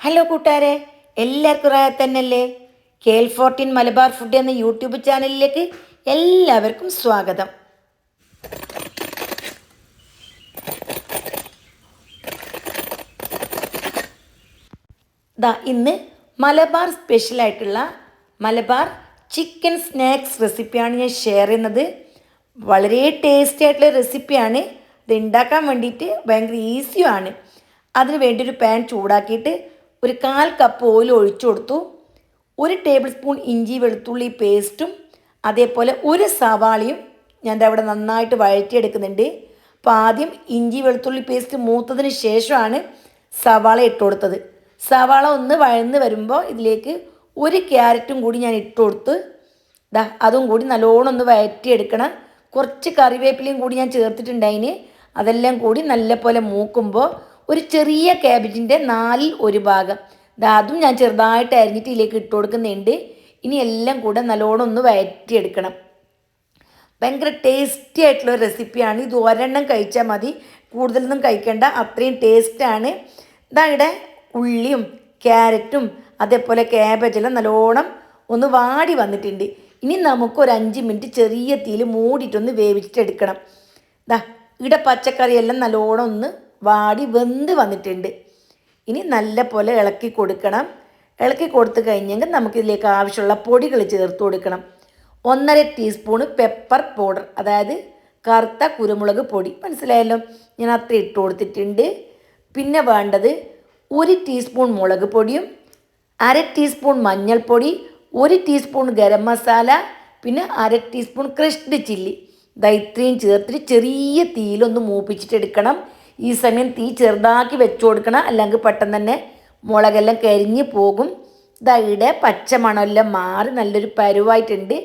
Hello കൂട്ടുകാരെ എല്ലാവർക്കും റായ തന്നെയല്ലേ? K L fourteen Malabar food എന്ന യൂട്യൂബ് ചാനലിലേക്ക് എല്ലാവർക്കും സ്വാഗതം. ദാ ഇന്ന് മലബാർ സ്പെഷ്യലായിട്ടുള്ള മലബാർ ചിക്കൻ സ്നാക്സ് റെസിപ്പിയാണ് ഞാൻ ഷെയർ ചെയ്യുന്നത്. വളരെ ടേസ്റ്റി ആയിട്ടുള്ള റെസിപ്പിയാണ് ഇത് ഉണ്ടാക്കാൻ വേണ്ടിയിട്ട് ഭയങ്കര ഈസിയുമാണ് അതിന് വേണ്ടി ഒരു പാൻ ചൂടാക്കിയിട്ട് ഒരു കാൽ കപ്പ് ഓയിൽ ഒഴിച്ചു കൊടുത്തു. ഒരു ടേബിൾ സ്പൂൺ ഇഞ്ചി വെളുത്തുള്ളി പേസ്റ്റും അതേപോലെ ഒരു സവാളയും ഞാൻ അവിടെ നന്നായിട്ട് വഴറ്റിയെടുക്കുന്നുണ്ട്. അപ്പോൾ ആദ്യം ഇഞ്ചി വെളുത്തുള്ളി പേസ്റ്റ് മൂത്തതിന് ശേഷമാണ് സവാള ഇട്ട് കൊടുത്തത്. സവാള ഒന്ന് വഴന്ന് വരുമ്പോൾ ഇതിലേക്ക് ഒരു ക്യാരറ്റും കൂടി ഞാൻ ഇട്ട് കൊടുത്ത് ദാ അതും കൂടി നല്ലോണം ഒന്ന് വഴറ്റിയെടുക്കണം. കുറച്ച് കറിവേപ്പിലയും കൂടി ഞാൻ ചേർത്തിട്ടുണ്ടായിന് അതെല്ലാം കൂടി നല്ല പോലെ മൂക്കുമ്പോൾ ഒരു ചെറിയ ക്യാബേജിന്റെ നാലിൽ ഒരു ഭാഗം. അതും ഞാൻ ചെറുതായിട്ട് അരിഞ്ഞിട്ട് ഇതിലേക്ക് ഇട്ട് കൊടുക്കുന്നുണ്ട്. ഇനി എല്ലാം കൂടെ നല്ലോണം ഒന്ന് വയറ്റിയെടുക്കണം. ഭയങ്കര ടേസ്റ്റി ആയിട്ടുള്ള ഒരു റെസിപ്പിയാണ് ഇത് ഒരെണ്ണം കഴിച്ചാൽ മതി. കൂടുതലൊന്നും കഴിക്കേണ്ട. അത്രയും ടേസ്റ്റാണ് ഇതാ ഇവിടെ ഉള്ളിയും ക്യാരറ്റും അതേപോലെ ക്യാബേജെല്ലാം നല്ലോണം ഒന്ന് വാടി വന്നിട്ടുണ്ട്. ഇനി നമുക്കൊരു അഞ്ച് മിനിറ്റ് ചെറിയ തീയിൽ മൂടിയിട്ടൊന്ന് വേവിച്ചിട്ടെടുക്കണം. ഇതാ ഇവിടെ പച്ചക്കറിയെല്ലാം നല്ലോണം ഒന്ന് വാടി വെന്ത് വന്നിട്ടുണ്ട്. ഇനി നല്ല പോലെ ഇളക്കി കൊടുക്കണം. ഇളക്കി കൊടുത്തു കഴിഞ്ഞെങ്കിൽ നമുക്കിതിലേക്ക് ആവശ്യമുള്ള പൊടികൾ ചേർത്ത് കൊടുക്കണം. ഒന്നര ടീസ്പൂണ് പെപ്പർ പൗഡർ അതായത് കറുത്ത കുരുമുളക് പൊടി. മനസ്സിലായല്ലോ? ഞാൻ അത്ര ഇട്ട് കൊടുത്തിട്ടുണ്ട്. പിന്നെ വേണ്ടത് ഒരു ടീസ്പൂൺ മുളക് പൊടിയും അര ടീസ്പൂൺ മഞ്ഞൾപ്പൊടി ഒരു ടീസ്പൂൺ ഗരം മസാല പിന്നെ അര ടീസ്പൂൺ ക്രഷ്ഡ് ചില്ലി. ദൈത്രിയും ചേർത്തിട്ട് ചെറിയ തീയിലൊന്ന് മൂപ്പിച്ചിട്ടെടുക്കണം. ഈ സമയം തീ ചെറുതാക്കി വെച്ചു കൊടുക്കണം. അല്ലെങ്കിൽ പെട്ടെന്ന് തന്നെ മുളകെല്ലാം കരിഞ്ഞ് പോകും. ഇതയുടെ പച്ചമണമെല്ലാം മാറി നല്ലൊരു പരുവായിട്ടുണ്ട്.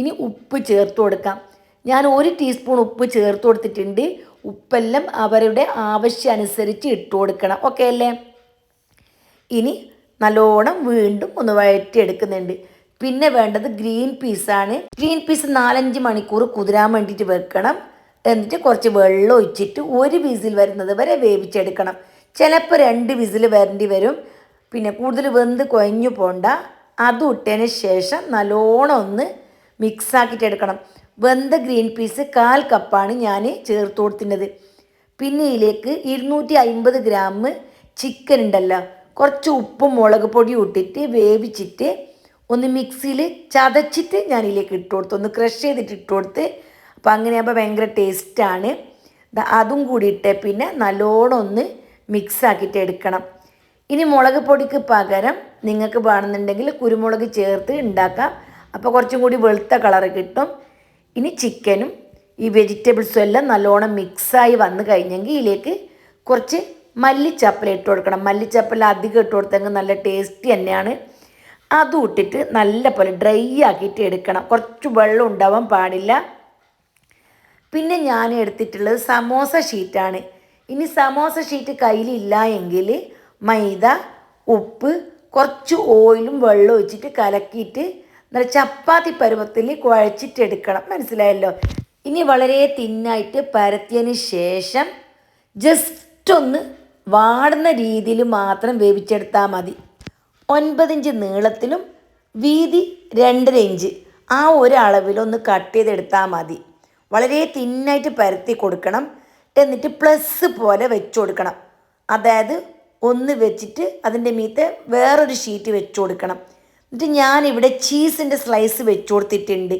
ഇനി ഉപ്പ് ചേർത്ത് കൊടുക്കാം. ഞാൻ ഒരു ടീസ്പൂൺ ഉപ്പ് ചേർത്ത് കൊടുത്തിട്ടുണ്ട്. ഉപ്പെല്ലാം അവരുടെ ആവശ്യം അനുസരിച്ച് ഇട്ട് കൊടുക്കണം. ഓക്കെ അല്ലേ? ഇനി നല്ലോണം വീണ്ടും ഒന്ന് വഴറ്റിയെടുക്കുന്നുണ്ട്. പിന്നെ വേണ്ടത് ഗ്രീൻ പീസാണ്. ഗ്രീൻ പീസ് നാലഞ്ച് മണിക്കൂർ കുതിരാൻ വേണ്ടിയിട്ട് വെക്കണം. എന്നിട്ട് കുറച്ച് വെള്ളം ഒഴിച്ചിട്ട് ഒരു വിസിൽ വരുന്നത് വരെ വേവിച്ചെടുക്കണം. ചിലപ്പോൾ രണ്ട് വിസിൽ വരേണ്ടി വരും. പിന്നെ കൂടുതൽ വെന്ത് കുഴഞ്ഞു പോണ്ട. അത് ഇട്ടതിന് ശേഷം നല്ലോണം ഒന്ന് മിക്സ് എടുക്കണം. വെന്ത ഗ്രീൻ പീസ് കാൽ കപ്പാണ് ഞാൻ ചേർത്ത് കൊടുത്തിരുന്നത്. പിന്നെ ഇതിലേക്ക് ഇരുന്നൂറ്റി അമ്പത് ഗ്രാം ചിക്കൻ ഉണ്ടല്ലോ. കുറച്ച് ഉപ്പും മുളക് പൊടിയും ഇട്ടിട്ട് വേവിച്ചിട്ട് ഒന്ന് മിക്സിയിൽ ചതച്ചിട്ട് ഞാൻ ഇതിലേക്ക് ഇട്ട് കൊടുത്ത്. ഒന്ന് ക്രഷ് ചെയ്തിട്ട് ഇട്ട് കൊടുത്ത് അപ്പോൾ അങ്ങനെയാകുമ്പോൾ ഭയങ്കര ടേസ്റ്റാണ് അതും കൂടിയിട്ട് പിന്നെ നല്ലോണം ഒന്ന് മിക്സ് ആക്കിയിട്ട് എടുക്കണം. ഇനി മുളക് പൊടിക്ക് പകരം നിങ്ങൾക്ക് വേണമെന്നുണ്ടെങ്കിൽ കുരുമുളക് ചേർത്ത് ഉണ്ടാക്കാം. അപ്പോൾ കുറച്ചും കൂടി വെളുത്ത കളർ കിട്ടും. ഇനി ചിക്കനും ഈ വെജിറ്റബിൾസും എല്ലാം നല്ലോണം മിക്സായി വന്നു കഴിഞ്ഞെങ്കിൽ ഇതിലേക്ക് കുറച്ച് മല്ലിച്ചപ്പല ഇട്ട് കൊടുക്കണം. മല്ലിച്ചപ്പല അധികം ഇട്ട് കൊടുത്തെങ്കിൽ നല്ല ടേസ്റ്റി തന്നെയാണ്. അതും ഇട്ടിട്ട് നല്ല പോലെ ഡ്രൈ ആക്കിയിട്ട് എടുക്കണം. കുറച്ച് വെള്ളം ഉണ്ടാവാൻ പാടില്ല. പിന്നെ ഞാൻ എടുത്തിട്ടുള്ളത് സമോസ ഷീറ്റാണ്. ഇനി സമോസ ഷീറ്റ് കയ്യിലില്ല എങ്കിൽ മൈദ ഉപ്പ് കുറച്ച് ഓയിലും വെള്ളം ഒഴിച്ചിട്ട് കലക്കിയിട്ട് നല്ല ചപ്പാത്തി പരുവത്തിൽ കുഴച്ചിട്ടെടുക്കണം മനസ്സിലായല്ലോ? ഇനി വളരെ തിന്നായിട്ട് പരത്തിയതിന് ശേഷം ജസ്റ്റ് ഒന്ന് വാടുന്ന രീതിയിൽ മാത്രം വേവിച്ചെടുത്താൽ മതി. ഒൻപതിഞ്ച് നീളത്തിലും വീതി രണ്ടര ഇഞ്ച് ആ ഒരു അളവിലൊന്ന് കട്ട് ചെയ്തെടുത്താൽ മതി. വളരെ തിന്നായിട്ട് പരത്തി കൊടുക്കണം. എന്നിട്ട് പ്ലസ് പോലെ വെച്ച് കൊടുക്കണം. അതായത് ഒന്ന് വെച്ചിട്ട് അതിന്റെ മീത്ത് വേറൊരു ഷീറ്റ് വെച്ച് കൊടുക്കണം. എന്നിട്ട് ഞാനിവിടെ ചീസിന്റെ സ്ലൈസ് വെച്ച് കൊടുത്തിട്ടുണ്ട്.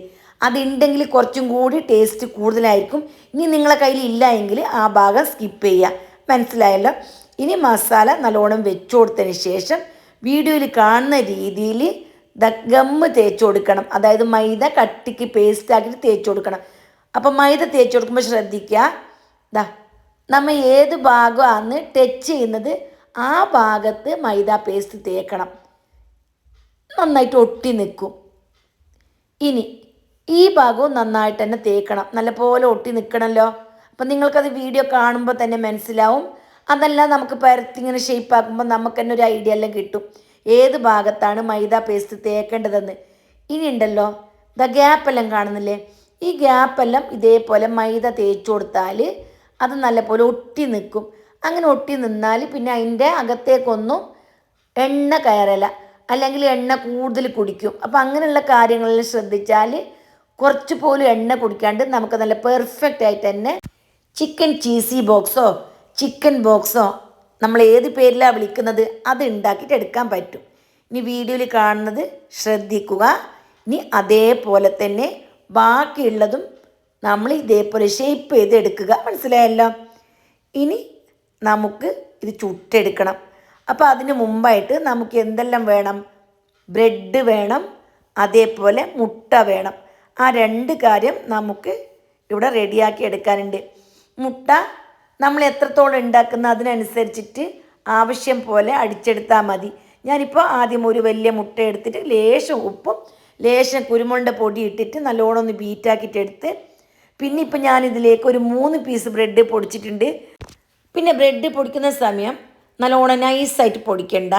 അതുണ്ടെങ്കിൽ കുറച്ചും കൂടി ടേസ്റ്റ് കൂടുതലായിരിക്കും. ഇനി നിങ്ങളെ കയ്യിൽ ഇല്ല എങ്കിൽ ആ ഭാഗം സ്കിപ്പ് ചെയ്യുക. മനസ്സിലായല്ലോ? ഇനി മസാല നല്ലോണം വെച്ച് കൊടുത്തതിന് ശേഷം വീഡിയോയിൽ കാണുന്ന രീതിയിൽ ഗമ്മ് തേച്ച് കൊടുക്കണം. അതായത് മൈദ കട്ടിക്ക് പേസ്റ്റ് ആക്കിയിട്ട് തേച്ച് കൊടുക്കണം. അപ്പം മൈദ തേച്ച് കൊടുക്കുമ്പോൾ ശ്രദ്ധിക്കുക. ദാ നമ്മൾ ഏത് ഭാഗമാണ് ടച്ച് ചെയ്യുന്നത് ആ ഭാഗത്ത് മൈദ പേസ്റ്റ് തേക്കണം. നന്നായിട്ട് ഒട്ടി നിൽക്കും. ഇനി ഈ ഭാഗവും നന്നായിട്ട് തന്നെ തേക്കണം. നല്ലപോലെ ഒട്ടി നിൽക്കണമല്ലോ അപ്പം നിങ്ങൾക്കത് വീഡിയോ കാണുമ്പോൾ തന്നെ മനസ്സിലാവും. അതല്ല നമുക്ക് പരത്തി ഇങ്ങനെ ഷേപ്പാക്കുമ്പോൾ നമുക്ക് തന്നെ ഒരു ഐഡിയ എല്ലാം കിട്ടും. ഏത് ഭാഗത്താണ് മൈദ പേസ്റ്റ് തേക്കേണ്ടതെന്ന്. ഇനി ഉണ്ടല്ലോ ദ ഗ്യാപ്പെല്ലാം കാണുന്നില്ലേ? ഈ ഗ്യാപ്പെല്ലാം ഇതേപോലെ മൈദ തേച്ച് കൊടുത്താൽ അത് നല്ലപോലെ ഒട്ടി നിൽക്കും അങ്ങനെ ഒട്ടി നിന്നാൽ പിന്നെ അതിന്റെ അകത്തേക്കൊന്നും എണ്ണ കയറല. അല്ലെങ്കിൽ എണ്ണ കൂടുതൽ കുടിക്കും. അപ്പോൾ അങ്ങനെയുള്ള കാര്യങ്ങളിൽ ശ്രദ്ധിച്ചാൽ കുറച്ച് പോലും എണ്ണ കുടിക്കാണ്ട് നമുക്ക് നല്ല പെർഫെക്റ്റ് ആയിട്ട് തന്നെ ചിക്കൻ ചീസി ബോക്സോ ചിക്കൻ ബോക്സോ നമ്മൾ ഏത് പേരിലാണ് വിളിക്കുന്നത് അത് ഉണ്ടാക്കിയിട്ട് എടുക്കാൻ പറ്റും. ഇനി വീഡിയോയിൽ കാണുന്നത് ശ്രദ്ധിക്കുക. ഇനി അതേപോലെ തന്നെ ബാക്കിയുള്ളതും നമ്മൾ ഇതേപോലെ ഷേപ്പ് ചെയ്ത് എടുക്കുക. മനസ്സിലായല്ലോ? ഇനി നമുക്ക് ഇത് ചുട്ടെടുക്കണം. അപ്പോൾ അതിന് മുമ്പായിട്ട് നമുക്ക് എന്തെല്ലാം വേണം? ബ്രെഡ് വേണം അതേപോലെ മുട്ട വേണം. ആ രണ്ട് കാര്യം നമുക്ക് ഇവിടെ റെഡിയാക്കി എടുക്കാനുണ്ട്. മുട്ട നമ്മൾ എത്രത്തോളം ഉണ്ടാക്കുന്ന അതിനനുസരിച്ചിട്ട് ആവശ്യം പോലെ അടിച്ചെടുത്താൽ മതി. ഞാനിപ്പോൾ ആദ്യം ഒരു വലിയ മുട്ട എടുത്തിട്ട് ലേശം ഉപ്പും ലേശം കുരുമുണ്ട പൊടി ഇട്ടിട്ട് നല്ലോണം ഒന്ന് ബീറ്റാക്കിയിട്ട് എടുത്ത് പിന്നെ ഇപ്പം ഞാനിതിലേക്ക് ഒരു മൂന്ന് പീസ് ബ്രെഡ് പൊടിച്ചിട്ടുണ്ട്. പിന്നെ ബ്രെഡ് പൊടിക്കുന്ന സമയം നല്ലോണം നൈസായിട്ട് പൊടിക്കണ്ട.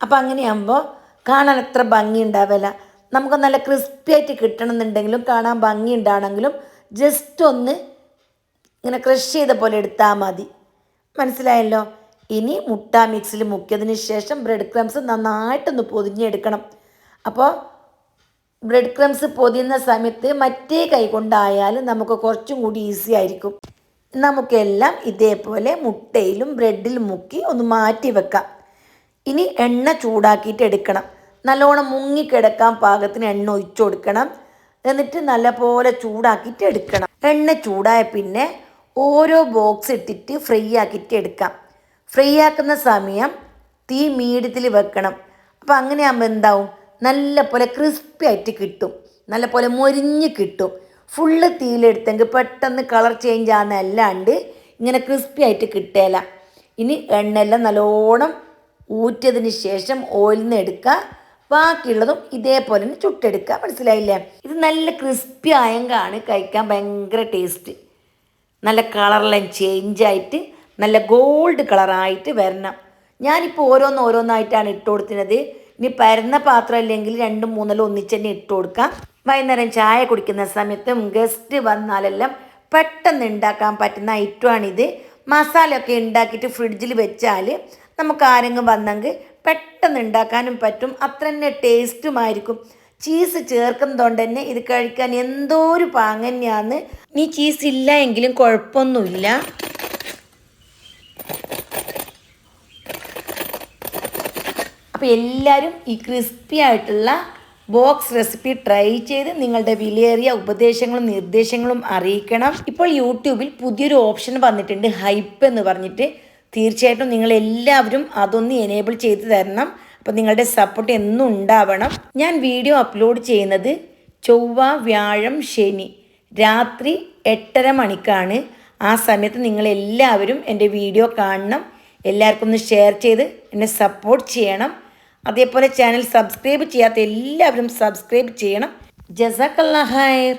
അപ്പം അങ്ങനെയാകുമ്പോൾ കാണാൻ അത്ര ഭംഗി ഉണ്ടാവില്ല നമുക്ക് നല്ല ക്രിസ്പി ആയിട്ട് കിട്ടണമെന്നുണ്ടെങ്കിലും കാണാൻ ഭംഗി ഉണ്ടാണെങ്കിലും ജസ്റ്റ് ഒന്ന് ഇങ്ങനെ ക്രഷ് ചെയ്ത പോലെ എടുത്താൽ മതി. മനസ്സിലായല്ലോ? ഇനി മുട്ട മിക്സിൽ മുക്കിയതിന് ശേഷം ബ്രെഡ് ക്രംസ് നന്നായിട്ടൊന്ന് പൊതിഞ്ഞെടുക്കണം. അപ്പോൾ ബ്രെഡ് ക്രംസ് പൊതിയുന്ന സമയത്ത് മറ്റേ കൈ കൊണ്ടായാലും നമുക്ക് കുറച്ചും കൂടി ഈസി ആയിരിക്കും. നമുക്കെല്ലാം ഇതേപോലെ മുട്ടയിലും ബ്രെഡിലും മുക്കി ഒന്ന് മാറ്റി വെക്കാം. ഇനി എണ്ണ ചൂടാക്കിയിട്ട് എടുക്കണം. നല്ലോണം മുങ്ങിക്കിടക്കാൻ പാകത്തിന് എണ്ണ ഒഴിച്ചു കൊടുക്കണം. എന്നിട്ട് നല്ലപോലെ ചൂടാക്കിയിട്ട് എടുക്കണം. എണ്ണ ചൂടായ പിന്നെ ഓരോ ബോക്സ് ഇട്ടിട്ട് ഫ്രൈ ആക്കിയിട്ട് എടുക്കാം. ഫ്രൈ ആക്കുന്ന സമയം തീ മീഡിയത്തിൽ വെക്കണം. അപ്പോൾ അങ്ങനെയാകുമ്പോൾ എന്താവും? നല്ല പോലെ ക്രിസ്പി ആയിട്ട് കിട്ടും. നല്ല പോലെ മൊരിഞ്ഞ് കിട്ടും. ഫുള്ള് തീയിലെടുത്തെങ്കിൽ പെട്ടെന്ന് കളർ ചേഞ്ച് ആകുന്നതല്ലാണ്ട് ഇങ്ങനെ ക്രിസ്പി ആയിട്ട് കിട്ടേല. ഇനി എണ്ണയെല്ലാം നല്ലോണം ഊറ്റിയതിന് ശേഷം ഓയിലിൽ നിന്ന് എടുക്കുക. ബാക്കിയുള്ളതും ഇതേപോലെ തന്നെ ചുട്ടെടുക്കുക. മനസ്സിലായില്ലേ? ഇത് നല്ല ക്രിസ്പി ആയെങ്കാണ് കഴിക്കാൻ ഭയങ്കര ടേസ്റ്റ് നല്ല കളറെല്ലാം ചേഞ്ചായിട്ട് നല്ല ഗോൾഡ് കളറായിട്ട് വരണം. ഞാനിപ്പോൾ ഓരോന്ന് ഓരോന്നായിട്ടാണ് ഇട്ട് കൊടുക്കുന്നത് ഇനി പരന്ന പാത്രം അല്ലെങ്കിൽ രണ്ടും മൂന്നെല്ലാം ഒന്നിച്ച് തന്നെ ഇട്ട് കൊടുക്കാം. വൈകുന്നേരം ചായ കുടിക്കുന്ന സമയത്തും ഗസ്റ്റ് വന്നാലെല്ലാം പെട്ടെന്ന് ഉണ്ടാക്കാൻ പറ്റുന്ന ഐറ്റമാണിത്. മസാലയൊക്കെ ഉണ്ടാക്കിയിട്ട് ഫ്രിഡ്ജിൽ വെച്ചാൽ നമുക്ക് ആരെങ്കിലും വന്നെങ്കിൽ പെട്ടെന്ന് ഉണ്ടാക്കാനും പറ്റും. അത്ര തന്നെ ടേസ്റ്റുമായിരിക്കും ചീസ് ചേർക്കുന്നതുകൊണ്ട് തന്നെ ഇത് കഴിക്കാൻ എന്തോ ഒരു പാങ്ങന്നെയാന്ന് നീ ചീസ് ഇല്ല എങ്കിലും കുഴപ്പമൊന്നുമില്ല. അപ്പോൾ എല്ലാവരും ഈ ക്രിസ്പി ആയിട്ടുള്ള ബോക്സ് റെസിപ്പി ട്രൈ ചെയ്ത് നിങ്ങളുടെ വിലയേറിയ ഉപദേശങ്ങളും നിർദ്ദേശങ്ങളും അറിയിക്കണം. ഇപ്പോൾ യൂട്യൂബിൽ പുതിയൊരു ഓപ്ഷൻ വന്നിട്ടുണ്ട് ഹൈപ്പ് എന്ന് പറഞ്ഞിട്ട്. തീർച്ചയായിട്ടും നിങ്ങൾ എല്ലാവരും അതൊന്ന് എനേബിൾ ചെയ്ത് തരണം. അപ്പോൾ നിങ്ങളുടെ സപ്പോർട്ട് എന്നും ഉണ്ടാവണം. ഞാൻ വീഡിയോ അപ്ലോഡ് ചെയ്യുന്നത് ചൊവ്വ വ്യാഴം ശനി. രാത്രി എട്ടര മണിക്കാണ്. ആ സമയത്ത് നിങ്ങളെല്ലാവരും എന്റെ വീഡിയോ കാണണം. എല്ലാവർക്കും ഒന്ന് ഷെയർ ചെയ്ത് എന്നെ സപ്പോർട്ട് ചെയ്യണം. അതേപോലെ ചാനൽ സബ്സ്ക്രൈബ് ചെയ്യാത്ത എല്ലാവരും സബ്സ്ക്രൈബ് ചെയ്യണം. ജസാക്കല്ലാ ഹൈർ